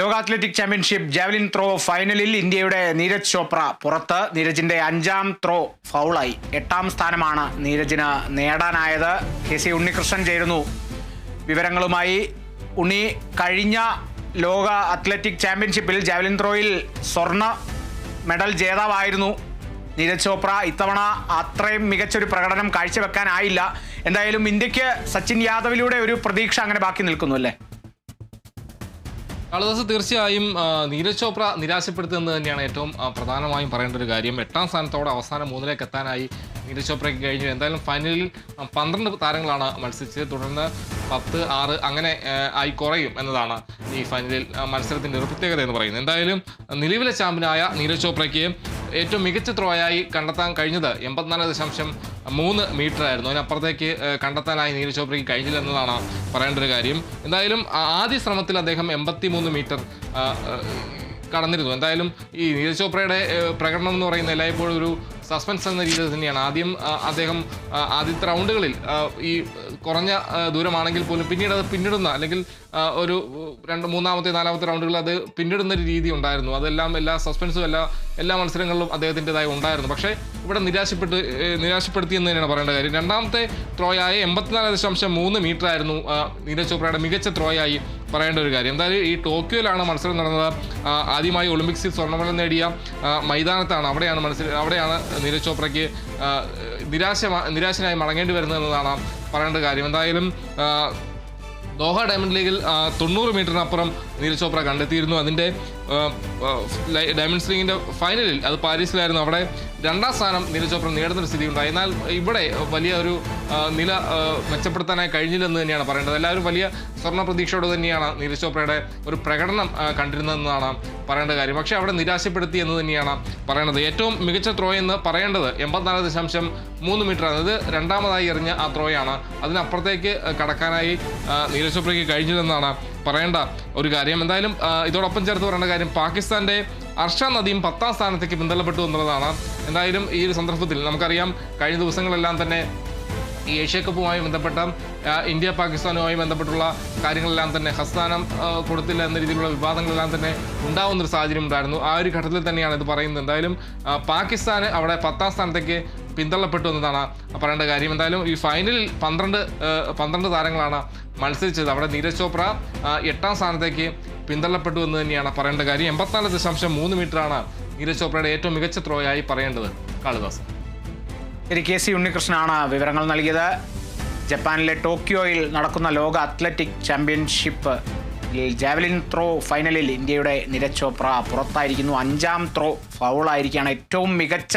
ലോക athletic championship javelin throw ഫൈനലിൽ ഇന്ത്യയുടെ നീരജ് ചോപ്ര പുറത്ത്. നീരജിന്റെ അഞ്ചാം ത്രോ ഫൗളായി. എട്ടാം സ്ഥാനമാണ് നീരജിന് നേടാനായത്. കെ സി ഉണ്ണികൃഷ്ണൻ ചേരുന്നു. വിവരങ്ങളുമായി ഉണ്ണി. കഴിഞ്ഞ ലോക അത്ലറ്റിക് ചാമ്പ്യൻഷിപ്പിൽ ജാവലിൻ ത്രോയിൽ സ്വർണ മെഡൽ ജേതാവായിരുന്നു നീരജ് ചോപ്ര. ഇത്തവണ അത്രയും മികച്ചൊരു പ്രകടനം കാഴ്ചവെക്കാനായില്ല. എന്തായാലും ഇന്ത്യയ്ക്ക് സച്ചിൻ യാദവിലൂടെ ഒരു പ്രതീക്ഷ അങ്ങനെ ബാക്കി നിൽക്കുന്നു അല്ലേ? കാളിദാസ് തീർച്ചയായും നീരജ് ചോപ്ര നിരാശപ്പെടുത്തുന്നത് തന്നെയാണ് ഏറ്റവും പ്രധാനമായും പറയേണ്ട ഒരു കാര്യം. എട്ടാം സ്ഥാനത്തോടെ അവസാനം മൂന്നിലേക്ക് എത്താനായി നീരജ് ചോപ്രയ്ക്ക് കഴിഞ്ഞു. എന്തായാലും ഫൈനലിൽ പന്ത്രണ്ട് താരങ്ങളാണ് മത്സരിച്ചത്. തുടർന്ന് പത്ത് ആറ് അങ്ങനെ ആയി കുറയും എന്നതാണ് ഈ ഫൈനലിൽ മത്സരത്തിന്റെ ഒരു പ്രത്യേകത എന്ന് പറയുന്നത്. എന്തായാലും നിലവിലെ ചാമ്പ്യനായ നീരജ് ചോപ്രയ്ക്ക് ഏറ്റവും മികച്ച ത്രോയായി കണ്ടെത്താൻ കഴിഞ്ഞത് എൺപത്തിനാല് ദശാംശം മൂന്ന് മീറ്റർ ആയിരുന്നു അതിനപ്പുറത്തേക്ക് കണ്ടെത്താനായി നീരജ് ചോപ്രയ്ക്ക് കഴിഞ്ഞില്ല എന്നതാണ് പറയേണ്ട ഒരു കാര്യം. എന്തായാലും ആദ്യ ശ്രമത്തിൽ അദ്ദേഹം എൺപത്തി മൂന്ന് മീറ്റർ കടന്നിരുന്നു. എന്തായാലും ഈ നീരജ് ചോപ്രയുടെ പ്രകടനം എന്ന് പറയുന്നത് എല്ലായ്പ്പോഴും ഒരു സസ്പെൻസ് എന്ന രീതിയിൽ തന്നെയാണ്. ആദ്യം അദ്ദേഹം ആദ്യത്തെ റൗണ്ടുകളിൽ ഈ കുറഞ്ഞ ദൂരമാണെങ്കിൽ പോലും പിന്നീട് അത് പിന്നിടുന്ന അല്ലെങ്കിൽ ഒരു രണ്ട് മൂന്നാമത്തെ നാലാമത്തെ റൗണ്ടുകളിൽ അത് പിന്നിടുന്ന ഒരു രീതി ഉണ്ടായിരുന്നു. അതെല്ലാം എല്ലാ സസ്പെൻസും എല്ലാ എല്ലാ മത്സരങ്ങളിലും അദ്ദേഹത്തിന്റെതായി ഉണ്ടായിരുന്നു. പക്ഷേ ഇവിടെ നിരാശപ്പെട്ട് നിരാശപ്പെടുത്തി എന്ന് തന്നെയാണ് പറയേണ്ട കാര്യം. രണ്ടാമത്തെ ത്രോയായ എൺപത്തിനാല് ദശാംശം മൂന്ന് ആ, നീരജ് ചോപ്രയുടെ മികച്ച ത്രോയായി പറയേണ്ട ഒരു കാര്യം. എന്തായാലും ഈ ടോക്കിയോയിലാണ് മത്സരം നടന്നത്. ആദ്യമായി ഒളിമ്പിക്സിൽ സ്വർണമെഡൽ നേടിയ മൈതാനത്താണ്. അവിടെയാണ് മത്സരം അവിടെയാണ് നീരജ് ചോപ്രയ്ക്ക് നിരാശ നിരാശനായി മടങ്ങേണ്ടി വരുന്നതെന്നതാണ് പറയേണ്ട കാര്യം. എന്തായാലും ദോഹ ഡയമണ്ട് ലീഗിൽ തൊണ്ണൂറ് മീറ്ററിനപ്പുറം നീരജ് ചോപ്ര കണ്ടെത്തിയിരുന്നു. അതിന്റെ ഡയമണ്ട്സ് ലീഗിന്റെ ഫൈനലിൽ അത് പാരീസിലായിരുന്നു. അവിടെ രണ്ടാം സ്ഥാനം നീരജ് ചോപ്ര നേടുന്ന ഒരു സ്ഥിതി ഉണ്ടായി എന്നാൽ ഇവിടെ വലിയ ഒരു നില മെച്ചപ്പെടുത്താനായി കഴിഞ്ഞില്ലെന്ന് തന്നെയാണ് പറയേണ്ടത്. എല്ലാവരും വലിയ സ്വർണ പ്രതീക്ഷയോടെ തന്നെയാണ് നീരജ് ചോപ്രയുടെ ഒരു പ്രകടനം കണ്ടിരുന്നതെന്നാണ് പറയേണ്ട കാര്യം. പക്ഷേ അവിടെ നിരാശപ്പെടുത്തി എന്ന് തന്നെയാണ് പറയേണ്ടത്. ഏറ്റവും മികച്ച ത്രോ എന്ന് പറയേണ്ടത് എൺപത്തിനാല് ദശാംശം മൂന്ന് മീറ്റർ ആണ് ഇത് രണ്ടാമതായി എറിഞ്ഞ ആ ത്രോയാണ്. അതിനപ്പുറത്തേക്ക് കടക്കാനായി നീരജ് ചോപ്രയ്ക്ക് കഴിഞ്ഞില്ലെന്നാണ് പറയേണ്ട ഒരു കാര്യം. എന്തായാലും ഇതോടൊപ്പം ചേർത്ത് പറയേണ്ട കാര്യം പാകിസ്ഥാന്റെ അർഷ നദിയും പത്താം സ്ഥാനത്തേക്ക് പിന്തള്ളപ്പെട്ടു എന്നുള്ളതാണ്. എന്തായാലും ഈ ഒരു സന്ദർഭത്തിൽ നമുക്കറിയാം കഴിഞ്ഞ ദിവസങ്ങളെല്ലാം തന്നെ ഈ ഏഷ്യ കപ്പുമായി ബന്ധപ്പെട്ട ഇന്ത്യ പാകിസ്ഥാനുമായി ബന്ധപ്പെട്ടുള്ള കാര്യങ്ങളെല്ലാം തന്നെ ഹസ്താനം കൊടുത്തില്ല എന്ന രീതിയിലുള്ള വിവാദങ്ങളെല്ലാം തന്നെ ഉണ്ടാവുന്നൊരു സാഹചര്യം ഉണ്ടായിരുന്നു. ആ ഒരു ഘട്ടത്തിൽ തന്നെയാണ് ഇത് പറയുന്നത്. എന്തായാലും പാകിസ്ഥാന് അവിടെ പത്താം സ്ഥാനത്തേക്ക് പിന്തള്ളപ്പെട്ടു എന്നതാണ് പറയേണ്ട കാര്യം. എന്തായാലും ഈ ഫൈനലിൽ പന്ത്രണ്ട് പന്ത്രണ്ട് താരങ്ങളാണ് മത്സരിച്ചത്. അവിടെ നീരജ് ചോപ്ര എട്ടാം സ്ഥാനത്തേക്ക് പിന്തള്ളപ്പെട്ടു എന്ന് തന്നെയാണ് പറയേണ്ട കാര്യം. എൺപത്തിനാല് ദശാംശം മൂന്ന് മീറ്ററാണ് നീരജ് ചോപ്രയുടെ ഏറ്റവും മികച്ച ത്രോയായി പറയേണ്ടത് കാളിദാസ്. ശരി കെ സി ഉണ്ണികൃഷ്ണനാണ് വിവരങ്ങൾ നൽകിയത്. ജപ്പാനിലെ ടോക്കിയോയിൽ നടക്കുന്ന ലോക അത്ലറ്റിക് ചാമ്പ്യൻഷിപ്പ് ജാവലിൻ ത്രോ ഫൈനലിൽ ഇന്ത്യയുടെ നിരജ് ചോപ്ര പുറത്തായിരിക്കുന്നു. അഞ്ചാം ത്രോ ഫൗളായിരിക്കുകയാണ് ഏറ്റവും മികച്ച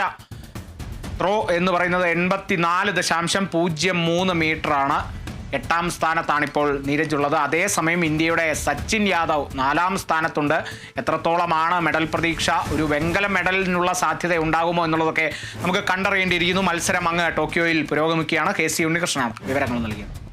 ത്രോ എന്ന് പറയുന്നത് എൺപത്തിനാല് ദശാംശം പൂജ്യം മൂന്ന് മീറ്ററാണ്. എട്ടാം സ്ഥാനത്താണിപ്പോൾ നീരജ് ഉള്ളത് അതേസമയം ഇന്ത്യയുടെ സച്ചിൻ യാദവ് നാലാം സ്ഥാനത്തുണ്ട്. എത്രത്തോളമാണ് മെഡൽ പ്രതീക്ഷ? ഒരു വെങ്കല മെഡലിനുള്ള സാധ്യത ഉണ്ടാകുമോ എന്നുള്ളതൊക്കെ നമുക്ക് കണ്ടറിയേണ്ടിയിരിക്കുന്നു. മത്സരം അങ്ങ് ടോക്കിയോയിൽ പുരോഗമിക്കുകയാണ്. കെ സി ഉണ്ണികൃഷ്ണനാണ് വിവരങ്ങൾ നൽകിയത്.